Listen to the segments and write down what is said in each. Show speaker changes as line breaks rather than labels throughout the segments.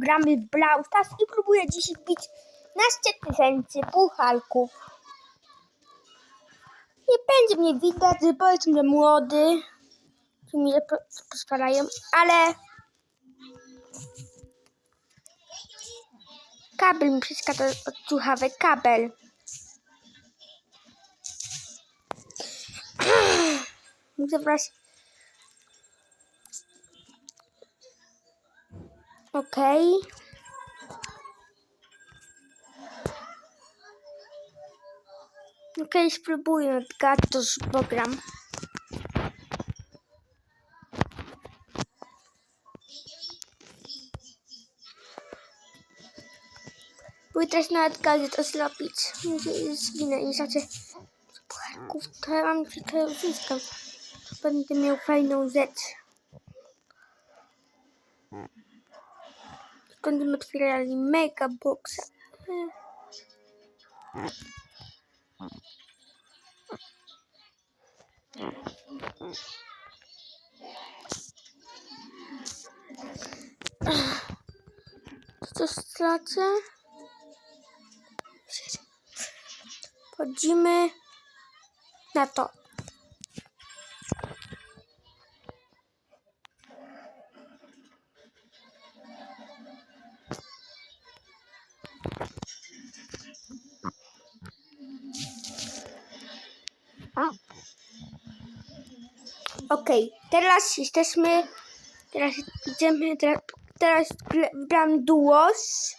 gramy w Brawl Stars i próbuję dzisiaj bić 15 tysięcy pucharków. Nie będzie mnie widać, powiedzmy, że młody, że mi nie po- pozwalają, ale kabel mi przeszkadza od słuchawek, kabel. Muszę wrać. Okej. Okej, spróbuję odgadać, to program. Próbuję teraz na to zrobić. Muszę zginę i znaczy pucharków, to ja mam to ja uzyskam. Będę miał fajną rzecz. Będziemy otwierali mega boxa. Co stracę? Wchodzimy na to. Teraz jesteśmy. Teraz idziemy. Teraz, teraz duos.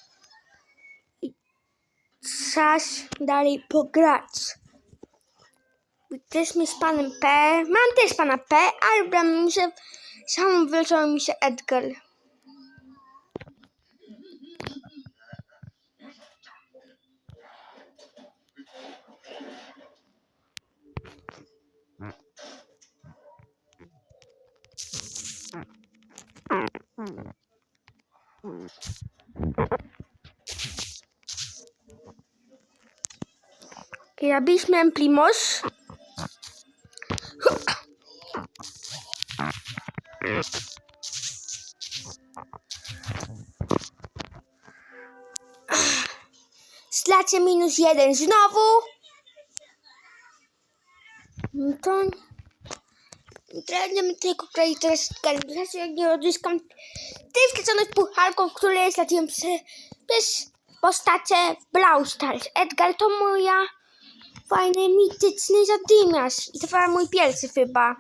I czas dalej pograć. Jesteśmy z panem P. Mam też pana P, ale gram się. Sam wyleciał mi się Edgar. Robiliśmy Primos. Slacie minus jeden znowu. No to... Będziemy tylko grać teraz Teraz jak nie odzyskam tych wkręconych pucharków, które straciłem przez, przez postacie w Brawl Stars. Edgar to moja fajny, mityczny zadymiarz. I to był mój pierwszy chyba.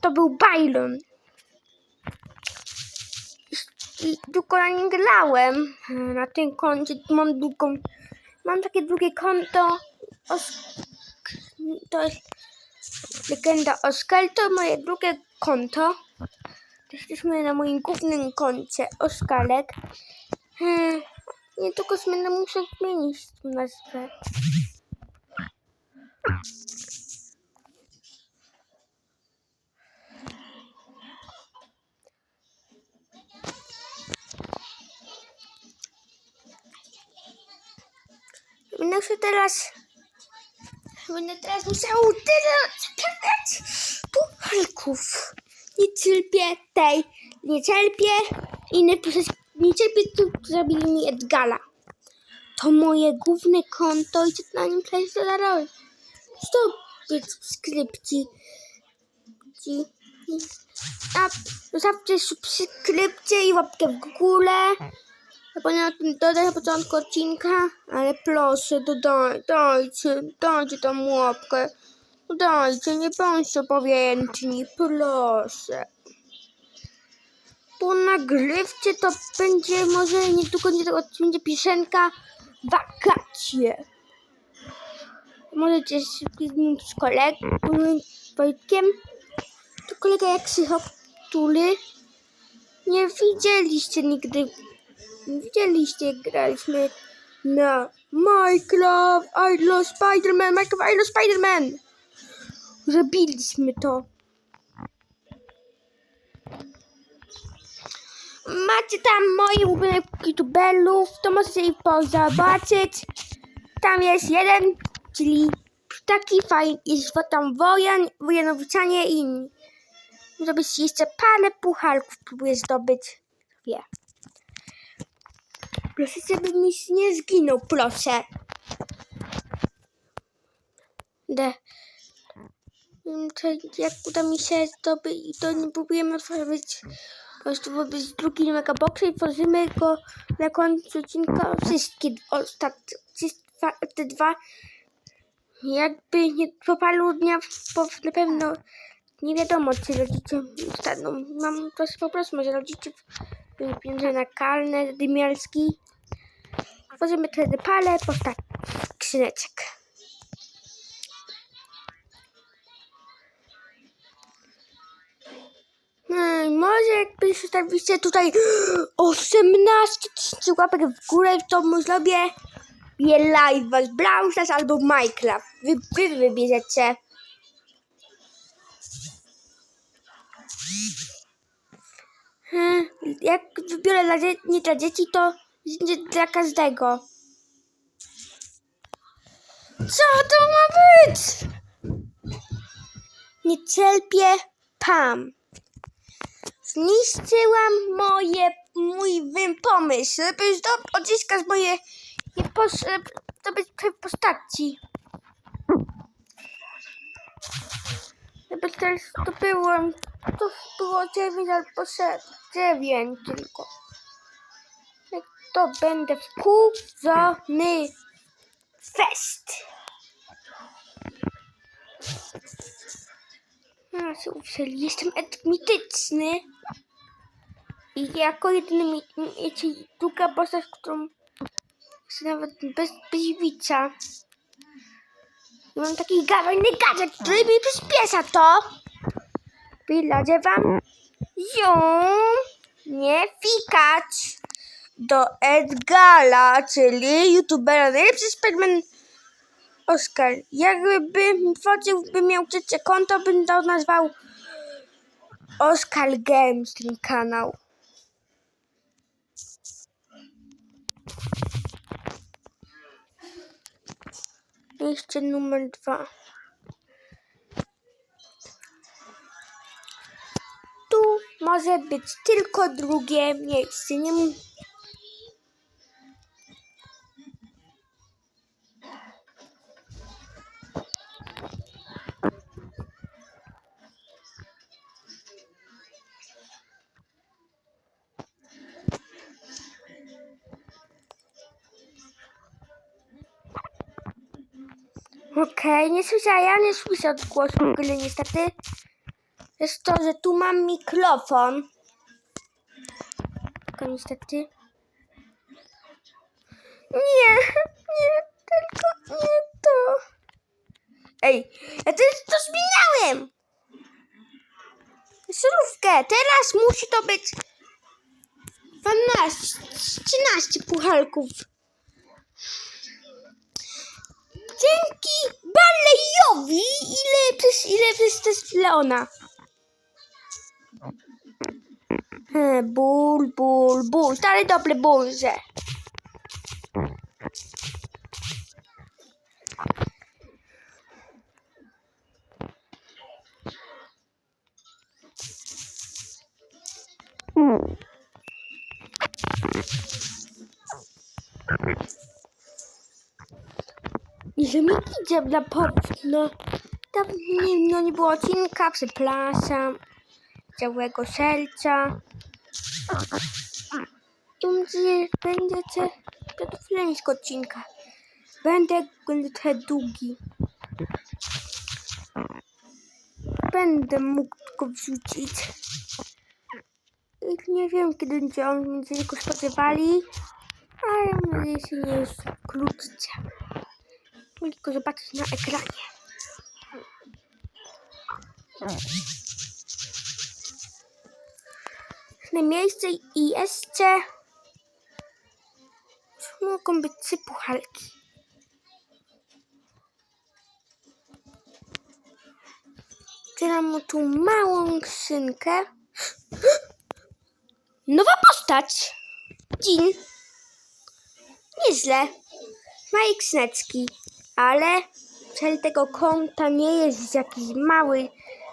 To był Byron. I, długo nim grałem. Na tym koncie mam drugą... Mam takie drugie konto. To jest legenda Oskar. To moje drugie konto. Jesteśmy na moim głównym koncie Oskarek. Hmm, nie tylko będę musiał zmienić tą nazwę. Będę się teraz... Będę teraz musiał tyle odprawiać pucharków. Nie cierpię tej, nie cierpię i nie, cierpię tu, zrobili mi Edgala. To moje główne konto i co na nim też zaraz. Stop subskrypcji. A zostawcie subskrypcję i łapkę w górę. Zapomniałam o tym dodać na początku odcinka, ale proszę, dodaj, dajcie, dajcie tam łapkę. Dajcie, nie bądźcie obojętni, proszę. Po nagrywce to będzie może niedługo nie tego będzie piosenka wakacje. Możecie się z kolegą, Wojtkiem. To kolega jak Sychop, który nie widzieliście nigdy. Widzieliście, graliśmy na Minecraft, I Spider-Man, Minecraft, I Spider-Man. Zrobiliśmy to. Macie tam moich ulubionych youtubelów, to możecie ich zobaczyć. Tam jest jeden, czyli taki fajny, jest tam Wojan, Wojanowiczanie i inni. Zrobić jeszcze parę pucharków, próbuję zdobyć. Wie. Proszę, żeby mi nie zginął, proszę. De. Mm, jak uda mi się zdobyć, to nie próbujemy otworzyć po prostu wobec drugi megabox i tworzymy go na końcu odcinka wszystkie ostatnie, te dwa. Jakby nie po paru bo na pewno nie wiadomo, czy rodzice staną. Mam to po prostu, może rodzice pieniądze na kalne, dymiarski. Tworzymy wtedy palę, postaw skrzyneczek. Hmm, może jakbyś ustawiliście tutaj 18 tysięcy łapek w górę, to mu zrobię je live z Brawl albo Minecraft. Wy, wy wybierzecie. Jak wybiorę dla nie dla dzieci, to dla każdego. Co to ma być? Nie cierpię Pam. Zniszczyłam moje, mój wym pomysł, żeby zdobyć odzyskać moje pos, zdobyć postaci. Żeby teraz to było, to było 9 albo 9 tylko. To będę wkurzony fest. Słuchaj, jestem mityczny. I jako jedyny mi, druga postać, którą jest nawet bez, bez widza. I mam taki gawajny gadżet, który mi przyspiesza to. Widać wam? Zium, nie fikać do Edgala, czyli youtubera, najlepszy Spiderman Oskar. Jakby wchodziłby miał trzecie konto, bym to nazwał Oskar Games, ten kanał. Jeszcze numer dwa. Może być tylko drugie miejsce. Nie Okej, nie słyszałam, ja nie słyszę odgłosu w ogóle niestety. Jest to, że tu mam mikrofon. Tylko niestety. Nie, nie, tylko nie to. Ej, ja też to zmieniałem. Solówkę, teraz musi to być 12, 13 puchalków. Dzięki Balejowi, ile przez ile przez Leona. Ból, ból, ból, stary dobry ból, że. Że mi idzie dla no. Tam nie, no nie było odcinka, przepraszam. Całego serca. I będzie, będziecie pedofilem z odcinka. Będę, będę trochę długi. Będę mógł go wrzucić. I nie wiem, kiedy będzie on będzie go spodziewali. Ale mam nadzieję, że nie jest wkrótce. Tylko zobaczyć na ekranie. Miejsce i jeszcze mogą być trzy puchalki. Otwieram mu tu małą skrzynkę. Nowa postać! Dzień. Nieźle. Majek Snecki, ale cel tego konta nie jest jakiś mały,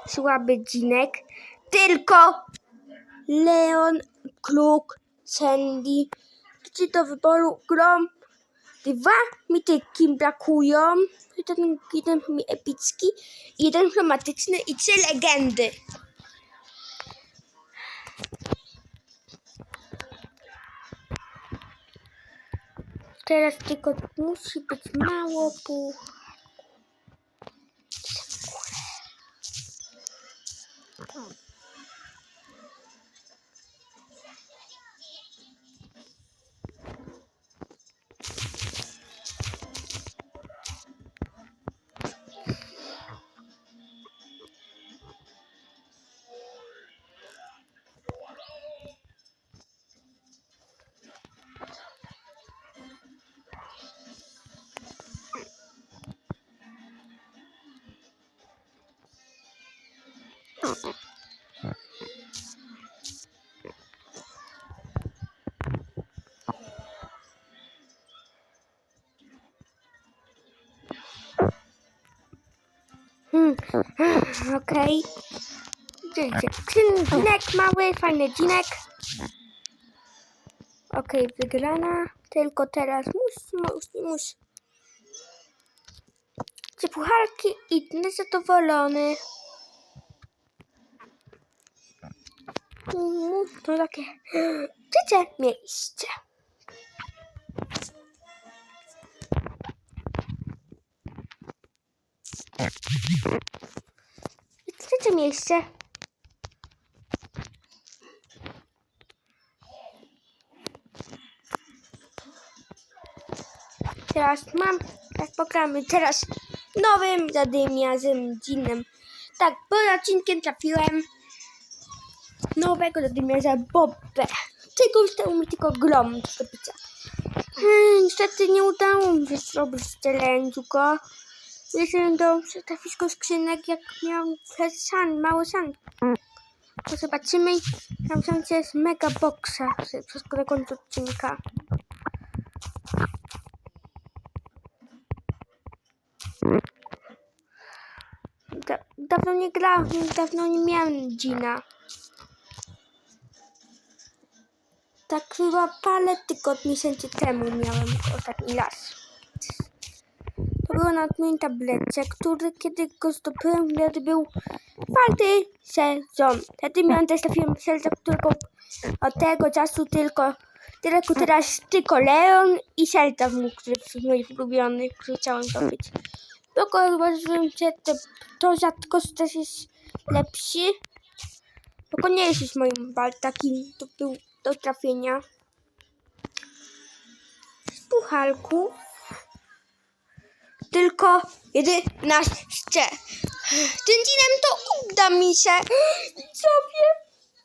słaby dzinek, tylko Leon, Kluk, Sandy, możliwości do wyboru grom. Dwa mityki brakują. Jeden, jeden mi epicki, jeden chromatyczny i trzy legendy. Teraz tylko musi być mało puch. Hmm. Okej. Okay. Dzinek mały, fajny dzinek. Okej, wygrana. Tylko teraz mus, mus, mus. Gdzie pucharki i niezadowolony. Mm, To takie trzecie miejsce. Trzecie miejsce. Teraz mam, tak pogramy teraz nowym zadymiarzem dzinnem. Tak, po odcinkiem trafiłem nowego zadymiarza Bobbę. Tego ustało mi tylko grom do zdobycia. Hmm, niestety nie udało mi się zrobić challenge'u go. Jeżeli do trafisko skrzynek, jak miał san, mały san. To zobaczymy. Tam są jest mega boxa przez koniec odcinka. Da, dawno nie grałem, dawno nie miałem Gina. Tak chyba parę tygodni miesięcy temu miałem ostatni raz. To było na moim tablecie, który kiedy go zdobyłem, wtedy był czwarty sezon. Wtedy miałem też trafiłem sezon, którego od tego czasu tylko tylko teraz tylko Leon i Zelda, który z moich ulubionych, który chciałem zdobyć. Tylko uważam, że te, to rzadko też jest lepszy. Tylko nie jest już moim takim, to był do trafienia. Z puchalków. Tylko 11. Tym dnem to uda mi się. Wiem?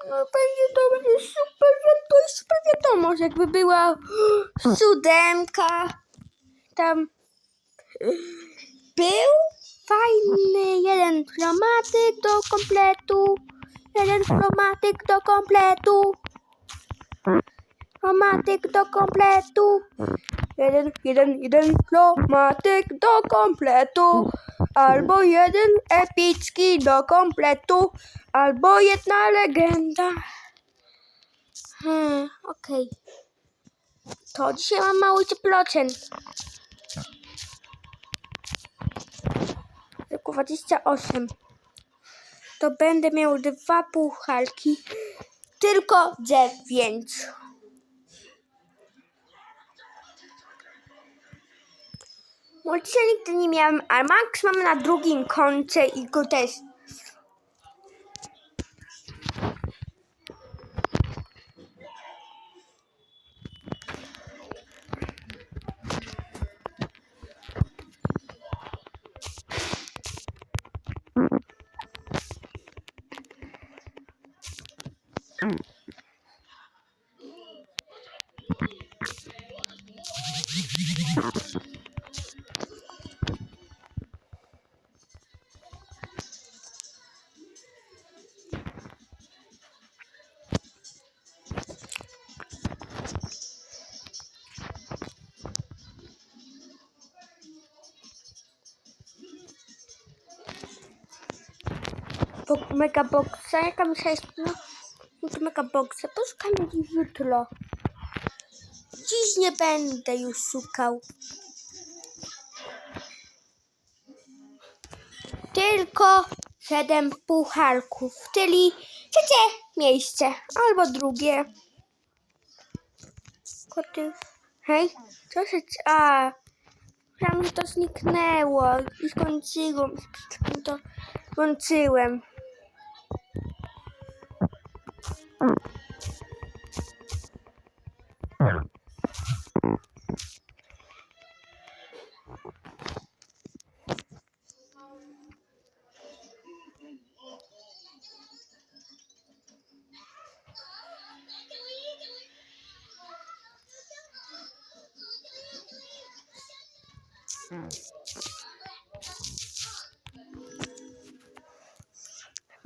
No pewnie to będzie super, to jest super wiadomość, jakby była siódemka. Tam był fajny jeden chromatyk do kompletu. Jeden chromatyk do kompletu. Chromatyk do kompletu. Jeden, jeden, jeden chromatyk do kompletu. Albo jeden epicki do kompletu. Albo jedna legenda. Hmm, okej. To dzisiaj mam mały procent. Tylko 28. To będę miał dwa pucharki. Tylko dziewięć. Multicia nigdy nie miałem, a Max mam na drugim koncie i go też. Bo mega boxa, jaka mi jest no, no to mega boxa, to szukamy jutro. dziś nie będę już szukał. Tylko siedem pucharków, czyli trzecie miejsce albo drugie. Koty. Hej, co się... A, tam to zniknęło i skończyłem. To włączyłem.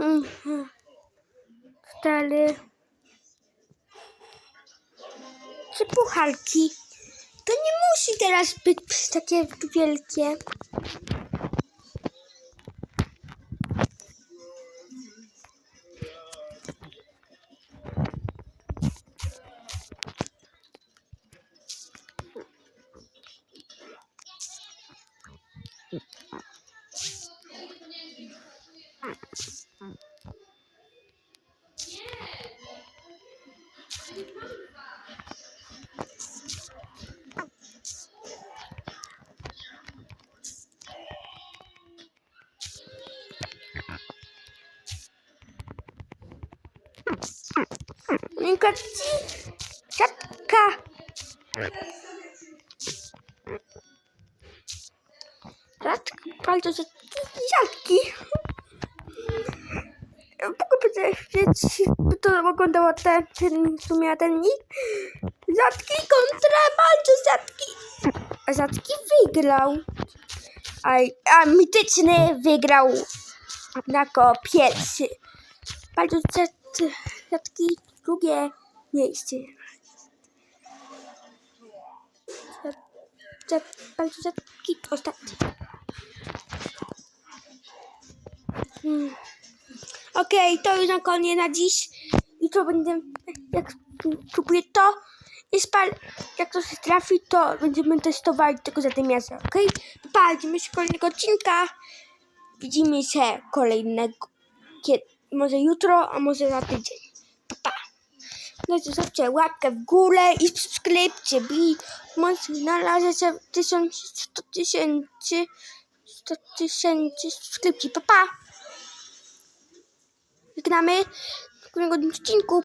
Mm-hmm. Cztery. Trzy pucharki. To nie musi teraz być takie wielkie. Minka ci siatka. Radka, bardzo za powiedzieć, to oglądało ten, ten, w sumie ten nick. Zatki kontra bardzo zatki. Zatki wygrał. A, a mityczny wygrał jako pierwszy. Bardzo zat- zatki drugie miejsce. Bardzo zatki ostatni. Hmm. Okej, to już na koniec na dziś. To będę, jak kupuję to i spal, jak to się trafi, to będziemy testowali tego za tym miasta, okej? Pa, widzimy się kolejnego odcinka. Widzimy się kolejnego, kiedy, może jutro, a może za tydzień. No to zostawcie łapkę w górę i subskrypcie, bi. Może znalazłem 1100 tysięcy, 100 tysięcy subskrypcji. Pa, pa. Żegnamy w kolejnym odcinku.